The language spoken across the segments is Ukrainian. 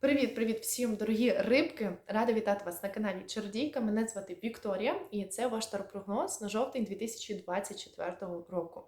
Привіт-привіт всім, дорогі рибки! Рада вітати вас на каналі Чародійка. Мене звати Вікторія, і це ваш таропрогноз на жовтень 2024 року.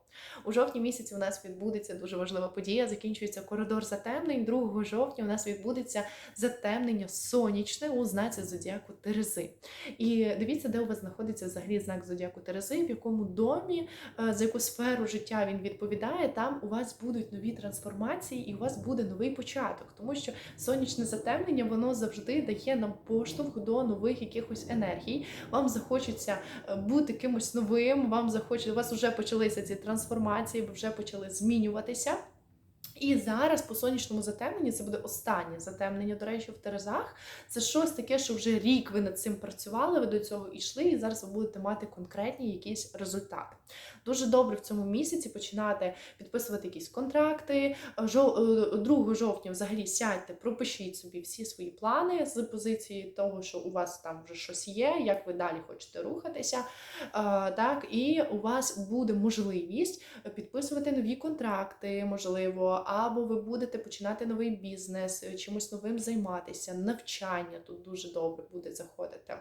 У жовтні місяці у нас відбудеться дуже важлива подія. Закінчується коридор затемнень. 2 жовтня у нас відбудеться затемнення сонячне у знаці зодіаку Терези. І дивіться, де у вас знаходиться взагалі знак зодіаку Терези, в якому домі, е, за яку сферу життя він відповідає. Там у вас будуть нові трансформації, і у вас буде новий початок, тому що сонячне затемнення воно завжди дає нам поштовх до нових якихось енергій. Вам захочеться е, бути кимось новим. Вам захочеться, у вас вже почалися ці трансформації, ви вже почали змінюватися. І зараз по сонячному затемненні це буде останнє затемнення, до речі, в Терезах. Це щось таке, що вже рік ви над цим працювали, ви до цього йшли, і зараз ви будете мати конкретні якісь результати. Дуже добре в цьому місяці починати підписувати якісь контракти. Жо- е, 2 жовтня взагалі сядьте, пропишіть собі всі свої плани з позиції того, що у вас там вже щось є, як ви далі хочете рухатися. Е, Так, і у вас буде можливість підписувати нові контракти, можливо, або ви будете починати новий бізнес, е, чимось новим займатися, навчання тут дуже добре буде заходити.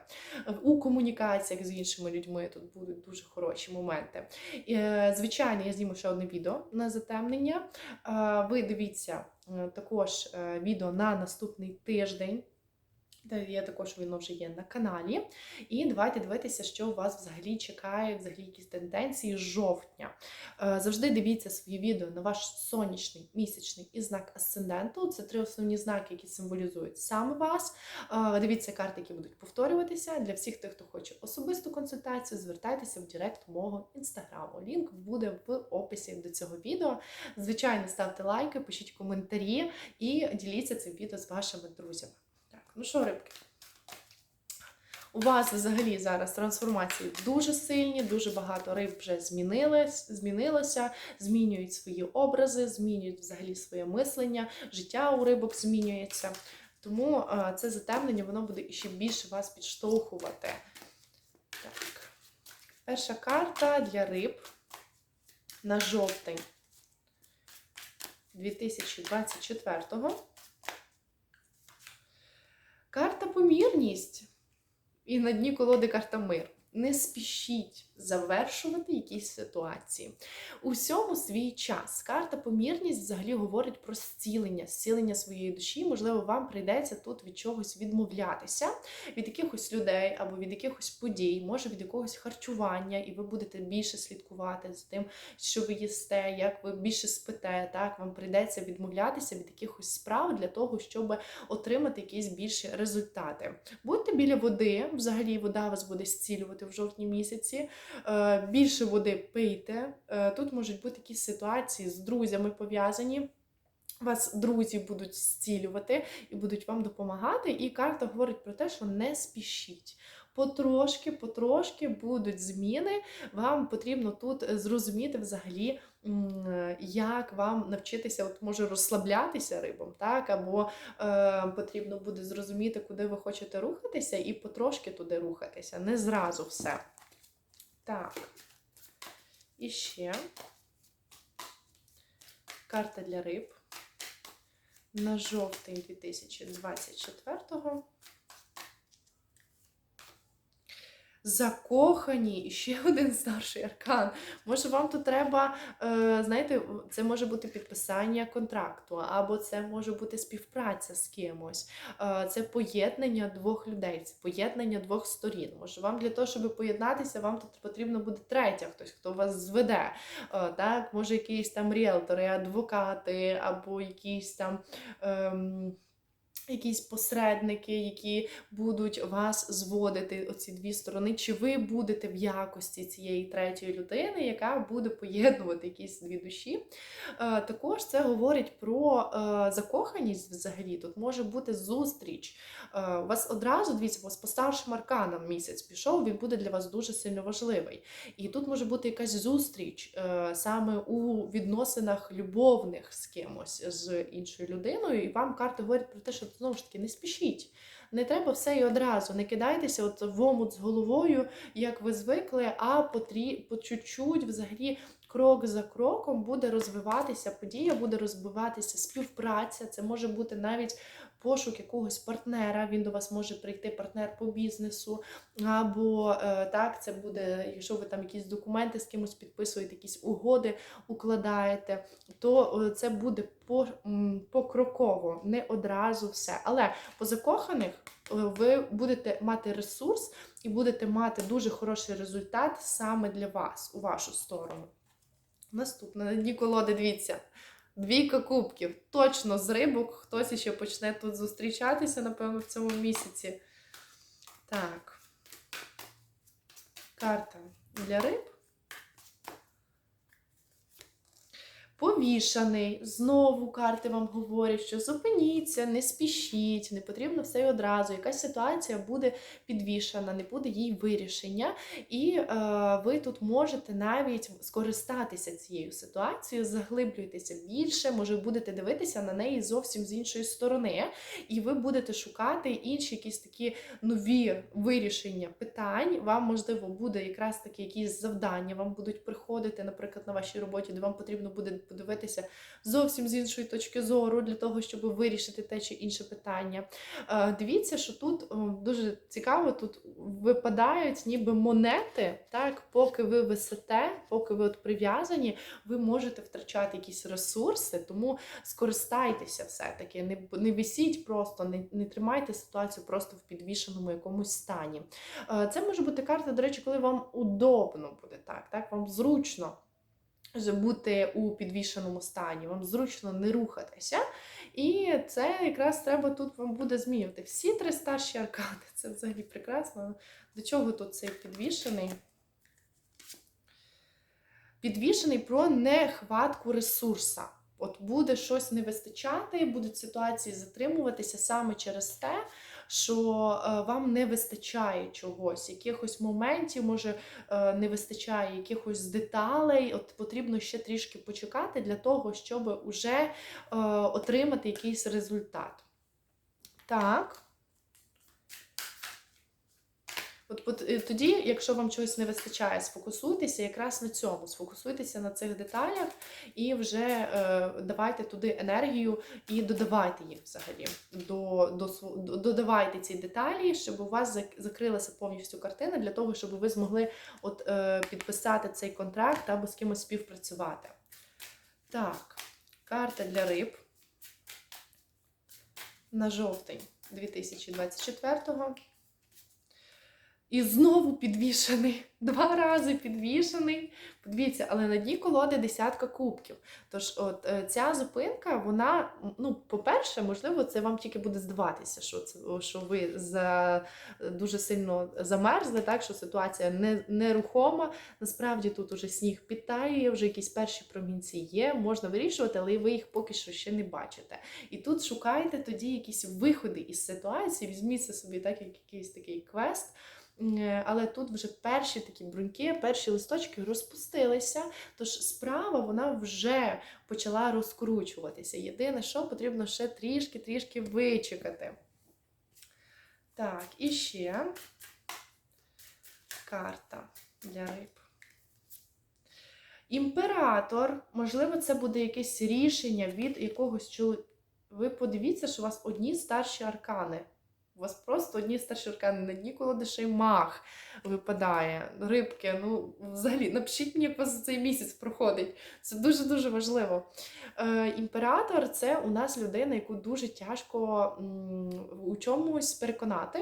У комунікаціях з іншими людьми тут будуть дуже хороші моменти. Е, Звичайно, я зніму ще одне відео на затемнення. Е, Ви дивіться е, також е, відео на наступний тиждень. Є також воно вже є на каналі. І давайте дивитися, що у вас взагалі чекає, взагалі якісь тенденції жовтня. Е, Завжди дивіться свої відео на ваш сонячний, місячний і знак асценденту. Це три основні знаки, які символізують саме вас. Е, Дивіться карти, які будуть повторюватися. Для всіх тих, хто хоче особисту консультацію, звертайтеся в директ мого інстаграму. Лінк буде в описі до цього відео. Звичайно, ставте лайки, пишіть коментарі і діліться цим відео з вашими друзями. Ну що, рибки? У вас взагалі зараз трансформації дуже сильні, дуже багато риб вже змінилось, змінилося, змінюють свої образи, змінюють взагалі своє мислення, життя у рибок змінюється. Тому це затемнення воно буде ще більше вас підштовхувати. Так. Перша карта для риб на жовтень 2024-го. Карта помірність. І на дні колоди карта мир. Не спішіть завершувати якісь ситуації. У всьому свій час. Карта помірність взагалі говорить про зцілення, зцілення своєї душі. Можливо, вам прийдеться тут від чогось відмовлятися, від якихось людей або від якихось подій, може від якогось харчування, і ви будете більше слідкувати з тим, що ви їсте, як ви більше спите. Так, вам прийдеться відмовлятися від якихось справ для того, щоб отримати якісь більші результати. Будьте біля води, взагалі вода вас буде зцілювати в жовтні місяці. Е, Більше води пийте. Е, Тут можуть бути якісь ситуації з друзями пов'язані. Вас друзі будуть зцілювати і будуть вам допомагати. І карта говорить про те, що не спішіть. Потрошки, потрошки будуть зміни. Вам потрібно тут зрозуміти взагалі, як вам навчитися, от може розслаблятися рибом, так або е, потрібно буде зрозуміти, куди ви хочете рухатися, і потрошки туди рухатися, не зразу все. Так. І ще карта для риб на жовтень 2024-го. Закохані ще один старший аркан. Може, вам тут треба, е, знаєте, це може бути підписання контракту, або це може бути співпраця з кимось. Е, це поєднання двох людей, це поєднання двох сторін. Може, вам для того, щоб поєднатися, вам тут потрібно буде третя, хтось, хто вас зведе. Е, так, може, якісь там ріелтори, адвокати, або якісь там. Ем, Якісь посередники, які будуть вас зводити оці дві сторони, чи ви будете в якості цієї третьої людини, яка буде поєднувати якісь дві душі. Е, Також це говорить про е, закоханість взагалі. Тут може бути зустріч. Е, У вас одразу, дивіться, у вас по старшим арканам місяць пішов, він буде для вас дуже сильно важливий. І тут може бути якась зустріч е, саме у відносинах любовних з кимось, з іншою людиною, і вам карти говорять про те, що знову ж таки не спішіть. Не треба все і одразу, не кидайтеся от в омут з головою, як ви звикли, а потрі... по чуть-чуть взагалі крок за кроком буде розвиватися подія, буде розвиватися співпраця. Це може бути навіть пошук якогось партнера. Він до вас може прийти, партнер по бізнесу, або е, так, це буде, якщо ви там якісь документи з кимось підписуєте, якісь угоди укладаєте, то е, це буде покроково, не одразу все. Але по закоханих е, ви будете мати ресурс і будете мати дуже хороший результат саме для вас, у вашу сторону. Наступне на дні колоди, дивіться. Двійка кубків. Точно з рибок хтось іще почне тут зустрічатися, напевно, в цьому місяці. Так. Карта для риб. Повішаний. Знову карти вам говорять, що зупиніться, не спішіть, не потрібно все одразу. Якась ситуація буде підвішана, не буде їй вирішення. І е, ви тут можете навіть скористатися цією ситуацією, заглиблюйтеся більше, може будете дивитися на неї зовсім з іншої сторони, і ви будете шукати інші якісь такі нові вирішення питань. Вам, можливо, буде якраз таки якісь завдання, вам будуть приходити, наприклад, на вашій роботі, де вам потрібно буде подивитися зовсім з іншої точки зору для того, щоб вирішити те чи інше питання. Е, Дивіться, що тут дуже цікаво, тут випадають ніби монети, так, поки ви висите, поки ви от прив'язані, ви можете втрачати якісь ресурси, тому скористайтеся все-таки, не, не висіть просто, не, не тримайте ситуацію просто в підвішеному якомусь стані. Е, Це може бути карта, до речі, коли вам удобно буде так, так, вам зручно бути у підвішеному стані, вам зручно не рухатися. І це якраз треба тут вам буде змінювати. Всі три старші аркани. Це взагалі прекрасно. До чого тут цей підвішений? Підвішений про нехватку ресурса. От буде щось не вистачати, будуть ситуації затримуватися саме через те, що е, вам не вистачає чогось, якихось моментів, може е, не вистачає якихось деталей. От потрібно ще трішки почекати для того, щоб уже е, отримати якийсь результат. Так. От, от е, тоді, якщо вам чогось не вистачає, сфокусуйтеся якраз на цьому, сфокусуйтеся на цих деталях і вже е, давайте туди енергію і додавайте їх взагалі. До, до, до- додавайте ці деталі, щоб у вас закрилася повністю картина для того, щоб ви змогли от, е, підписати цей контракт або з кимось співпрацювати. Так, карта для риб на жовтень 2024-го. І знову підвішений. Два рази підвішений. Подивіться, але на дні колоди десятка кубків. Тож, от е, ця зупинка, вона, ну, по-перше, можливо, це вам тільки буде здаватися, що це що ви за дуже сильно замерзли, так що ситуація не, нерухома. Насправді тут уже сніг підтаює, вже якісь перші промінці є, можна вирішувати, але ви їх поки що ще не бачите. І тут шукайте тоді якісь виходи із ситуації, візьміть це собі так, як якийсь такий квест. Е, Але тут вже перші такі бруньки, перші листочки розпустилися, тож справа вона вже почала розкручуватися. Єдине, що потрібно ще трішки-трішки вичекати. Так, і ще карта для риб. Імператор, можливо, це буде якесь рішення від якогось чоловіка. Ви подивіться, що у вас одні старші аркани. У вас просто одні старші аркани на дні ще й мах випадає. Рибки, ну взагалі, напишіть мені, як вас цей місяць проходить. Це дуже-дуже важливо. Е, імператор це у нас людина, яку дуже тяжко м, у чомусь переконати.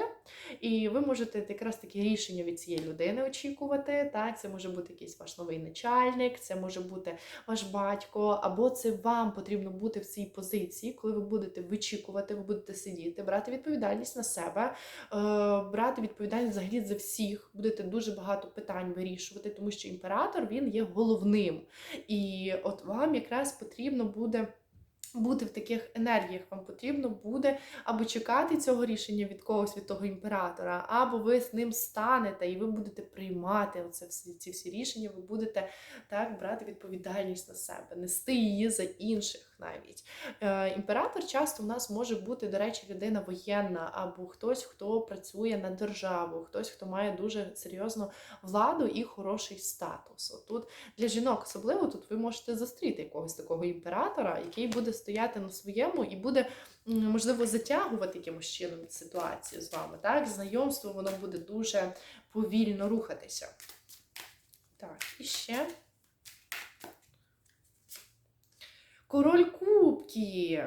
І ви можете якраз таке рішення від цієї людини очікувати. Так? Це може бути якийсь ваш новий начальник, це може бути ваш батько, або це вам потрібно бути в цій позиції, коли ви будете вичікувати, ви будете сидіти, брати відповідальність на себе, е, брати відповідальність взагалі за всіх. Будете дуже багато питань вирішувати, тому що імператор він є головним. І от вам якраз потрібно буде. Бути в таких енергіях вам потрібно буде або чекати цього рішення від когось від того імператора, або ви з ним станете і ви будете приймати оце всі ці всі рішення. Ви будете так брати відповідальність на себе, нести її за інших. Навіть. Е, Імператор часто у нас може бути, до речі, людина воєнна, або хтось, хто працює на державу, хтось, хто має дуже серйозну владу і хороший статус. От Тут для жінок особливо тут ви можете зустріти якогось такого імператора, який буде стояти на своєму і буде, можливо, затягувати якимось чином ситуацію з вами. Так, знайомство воно буде дуже повільно рухатися. Так, і ще. Король кубків.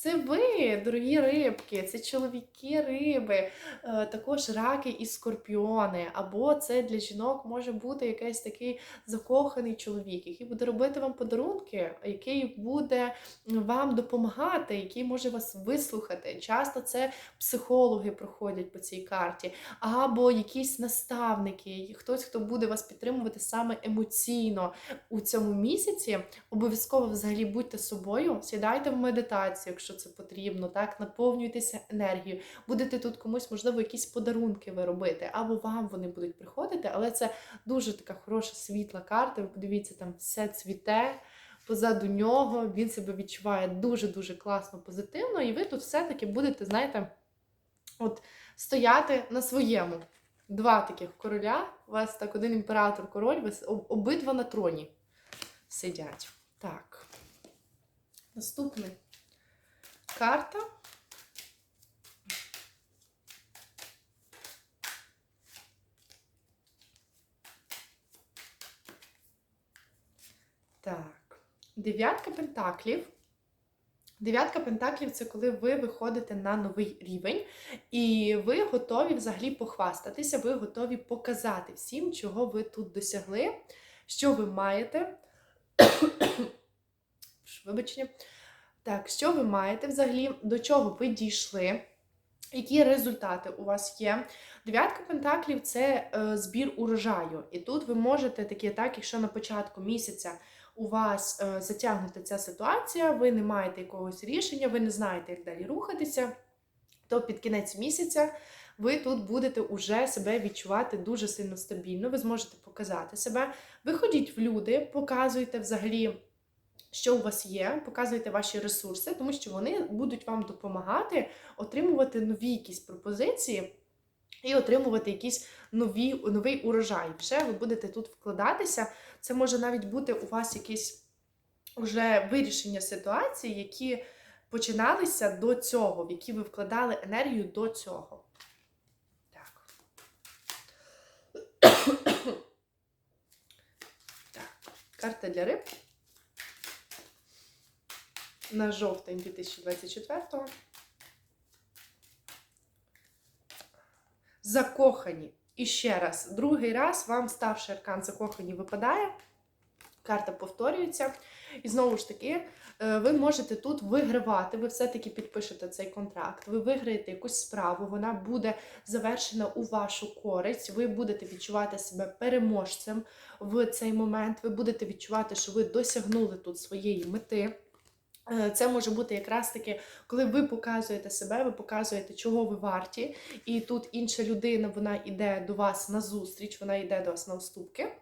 Це ви, дорогі рибки, це чоловіки риби, е, також раки і скорпіони. Або це для жінок може бути якийсь такий закоханий чоловік, який буде робити вам подарунки, який буде вам допомагати, який може вас вислухати. Часто це психологи проходять по цій карті, або якісь наставники, хтось, хто буде вас підтримувати саме емоційно у цьому місяці. Обов'язково взагалі будьте собою, сідайте в медитацію, це потрібно, так наповнюйтеся енергією. Будете тут комусь, можливо, якісь подарунки ви робити, або вам вони будуть приходити, але це дуже така хороша світла карта. Ви подивіться, там все цвіте. Позаду нього він себе відчуває дуже-дуже класно, позитивно, і ви тут все-таки будете, знаєте, от стояти на своєму. Два таких короля, у вас так один імператор, король, ви обидва на троні сидять. Так. Наступна карта. Так. Дев'ятка пентаклів. Дев'ятка пентаклів це коли ви виходите на новий рівень, і ви готові взагалі похвастатися, ви готові показати всім, чого ви тут досягли, що ви маєте. Вибачення. Так, що ви маєте взагалі, до чого ви дійшли, які результати у вас є. Дев'ятка пентаклів це е, збір урожаю. І тут ви можете такі, так, якщо на початку місяця у вас е, затягнута ця ситуація, ви не маєте якогось рішення, ви не знаєте, як далі рухатися, то під кінець місяця ви тут будете уже себе відчувати дуже сильно стабільно, ви зможете показати себе. Виходіть в люди, показуйте взагалі. Що у вас є, показуйте ваші ресурси, тому що вони будуть вам допомагати отримувати нові якісь пропозиції і отримувати якийсь нові, новий урожай. Вже ви будете тут вкладатися. Це може навіть бути у вас якісь вже вирішення ситуації, які починалися до цього, в які ви вкладали енергію до цього. Так. Карта для риб. На жовтень 2024-го. Закохані. І ще раз, другий раз вам старший аркан закохані випадає. Карта повторюється. І знову ж таки, е, ви можете тут вигравати, ви все-таки підпишете цей контракт, ви виграєте якусь справу, вона буде завершена у вашу користь, ви будете відчувати себе переможцем в цей момент, ви будете відчувати, що ви досягнули тут своєї мети. Е, Це може бути якраз таки, коли ви показуєте себе, ви показуєте, чого ви варті, і тут інша людина вона йде до вас на зустріч, вона йде до вас на уступки.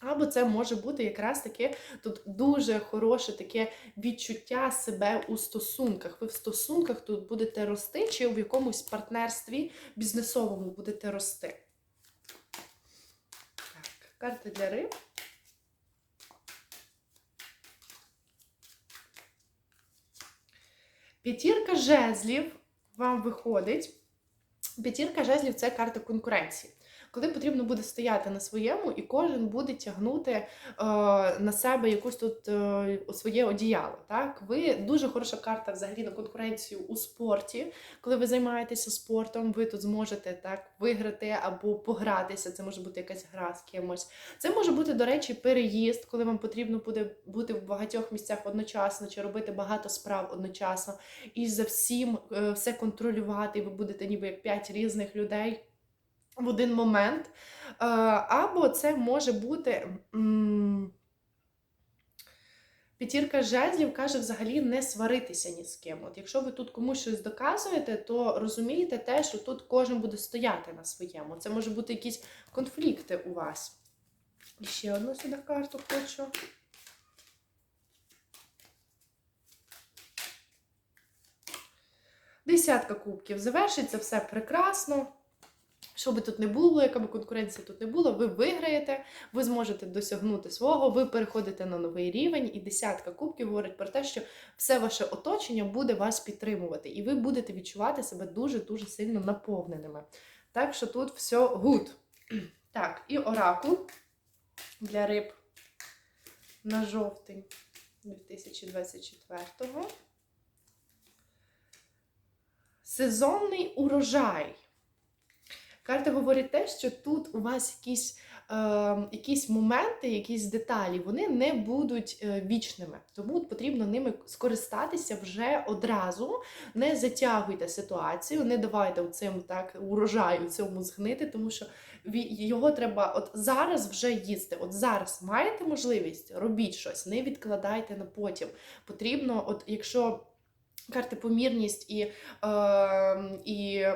Або це може бути якраз таки тут дуже хороше таке відчуття себе у стосунках. Ви в стосунках тут будете рости, чи в якомусь партнерстві бізнесовому будете рости. Так, карта для риб. П'ятірка жезлів вам виходить. П'ятірка жезлів це карта конкуренції. Коли потрібно буде стояти на своєму, і кожен буде тягнути е, на себе якусь тут е, своє одіяло. Так, ви дуже хороша карта взагалі на конкуренцію у спорті. Коли ви займаєтеся спортом, ви тут зможете так виграти або погратися. Це може бути якась гра з кимось. Це може бути, до речі, переїзд, коли вам потрібно буде бути в багатьох місцях одночасно чи робити багато справ одночасно, і за всім е, все контролювати. і Ви будете ніби як п'ять різних людей в один момент. Е, або це може бути. П'ятірка жезлів каже взагалі не сваритися ні з ким. От Якщо ви тут комусь щось доказуєте, то розумієте те, що тут кожен буде стояти на своєму. Це може бути якісь конфлікти у вас. І ще одну сюди карту хочу. Десятка кубків. Завершиться все прекрасно. Що би тут не було, яка би конкуренція тут не було, ви виграєте, ви зможете досягнути свого, ви переходите на новий рівень, і десятка кубків говорить про те, що все ваше оточення буде вас підтримувати, і ви будете відчувати себе дуже-дуже сильно наповненими. Так що тут все гуд. Так, і оракул для риб на жовтень 2024-го. Сезонний урожай. Карти говорять те, що тут у вас якісь, е, якісь моменти, якісь деталі, вони не будуть е, вічними. Тому потрібно ними скористатися вже одразу. Не затягуйте ситуацію, не давайте цим так урожаю цьому згнити, тому що його треба от зараз вже їсти. От зараз маєте можливість, робіть щось, не відкладайте на потім. Потрібно, от якщо. Карти помірність і, е, і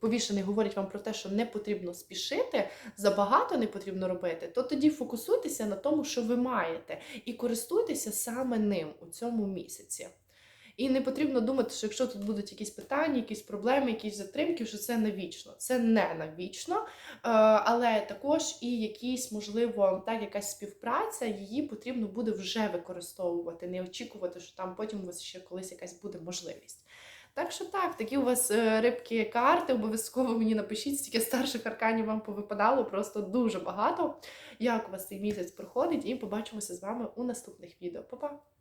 повішений говорять вам про те, що не потрібно спішити, забагато не потрібно робити, то тоді фокусуйтеся на тому, що ви маєте, і користуйтеся саме ним у цьому місяці. І не потрібно думати, що якщо тут будуть якісь питання, якісь проблеми, якісь затримки, що це навічно. Це не навічно, е, але також і якісь, можливо, так, якась співпраця, її потрібно буде вже використовувати, не очікувати, що там потім у вас ще колись якась буде можливість. Так що так, такі у вас е, рибки карти. Обов'язково мені напишіть, стільки старших арканів вам повипадало, просто дуже багато. Як у вас цей місяць проходить, і побачимося з вами у наступних відео. Па-па!